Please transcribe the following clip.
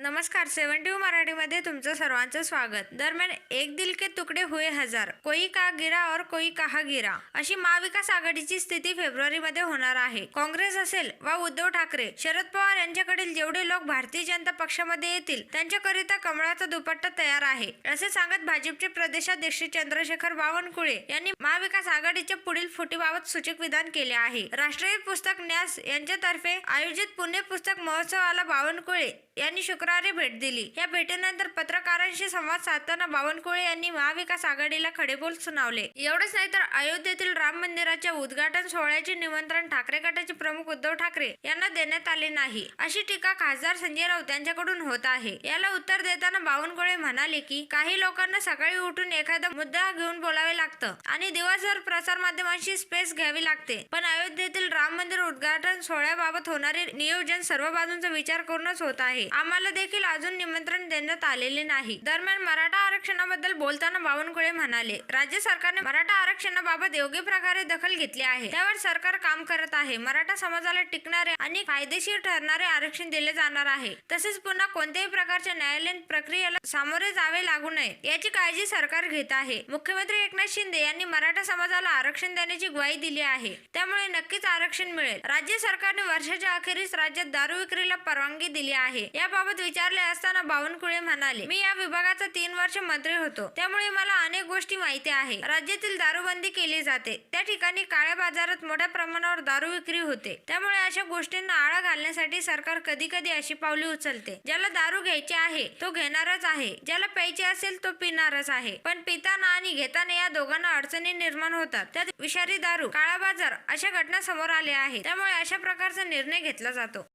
नमस्कार सेवन टू मराठीमध्ये तुमचं सर्वांचं स्वागत. दरम्यान एक दिल के तुकडे हुए हजार कोई का गिरा और कोई कहा गिरा अशी महाविकास आघाडीची स्थिती फेब्रुवारीमध्ये होणार आहे. काँग्रेस असेल वा उद्धव ठाकरे शरद पवार यांच्याकडील जेवढे लोक भारतीय जनता पक्षामध्ये येतील त्यांच्याकरिता कमळाचा दुपट्टा तयार आहे. असे सांगत भाजपचे प्रदेशाध्यक्ष चंद्रशेखर बावनकुळे यांनी महाविकास आघाडीच्या पुढील फुटीबाबत सूचक विधान केले आहे. राष्ट्रीय पुस्तक न्यास यांच्यातर्फे आयोजित पुणे पुस्तक महोत्सवाला बावनकुळे यांनी शुक्र शुक्रवारी भेट दिली. या भेटीनंतर पत्रकारांशी संवाद साधताना बावनकुळे यांनी महाविकास आघाडीला खडेबोल सुनावले. एवढंच नाही तर अयोध्येतील राम मंदिराच्या उद्घाटन सोहळ्याचे निमंत्रण ठाकरे गटाचे प्रमुख उद्धव ठाकरे यांना देण्यात आले नाही. अशी टीका खासदार संजय राऊत यांच्याकडून होत आहे. याला उत्तर देताना बावनकुळे म्हणाले की काही लोकांना सकाळी उठून एखादा मुद्दा घेऊन बोलावे लागतं आणि दिवसभर प्रसार माध्यमांशी स्पेस घ्यावी लागते. पण अयोध्येतील राम मंदिर उद्घाटन सोहळ्याबाबत होणारे नियोजन सर्व बाजूंचा विचार करूनच होत आहे. आम्हाला देखील अजून निमंत्रण देण्यात आलेले नाही. दरम्यान मराठा आरक्षणाबद्दल बोलताना बावनकुळे म्हणाले राज्य सरकारने मराठा आरक्षणाबाबत योग्य प्रकारे दखल घेतली आहे. त्यावर सरकार काम करत आहे. मराठा समाजाला टिकणारे आणि फायदेशीर ठरणारे आरक्षण दिले जाणार आहे. तसेच पुन्हा कोणत्याही प्रकारच्या न्यायालयीन प्रक्रियेला सामोरे जावे लागू नये याची काळजी सरकार घेत आहे. मुख्यमंत्री एकनाथ शिंदे यांनी मराठा समाजाला आरक्षण देण्याची ग्वाही दिली आहे. त्यामुळे नक्कीच आरक्षण मिळेल. मिळेल राज्य सरकारने वर्षाच्या अखेरीस राज्यात दारू विक्रीला परवानगी दिली आहे. याबाबत विचारले असताना बावनकुळे म्हणाले मी या विभागाचा तीन वर्ष मंत्री होतो. त्यामुळे मला अनेक गोष्टी माहिती आहे. राज्यातील दारूबंदी केली जाते. त्या ठिकाणी काळ्या बाजारात मोठ्या प्रमाणावर दारू विक्री होते. त्यामुळे अशा गोष्टींना आळा घालण्यासाठी सरकार कधी कधी अशी पावले उचलते. ज्याला दारू घ्यायची आहे तो घेणारच आहे. ज्याला प्यायचे असेल तो पिणारच आहे. पण पिताना आणि घेताना या दोघांना अडचणी निर्माण होतात. त्यात विषारी दारू काळा बाजार अशा घटना समोर आल्या आहेत. त्यामुळे अशा प्रकारचा निर्णय घेतला जातो.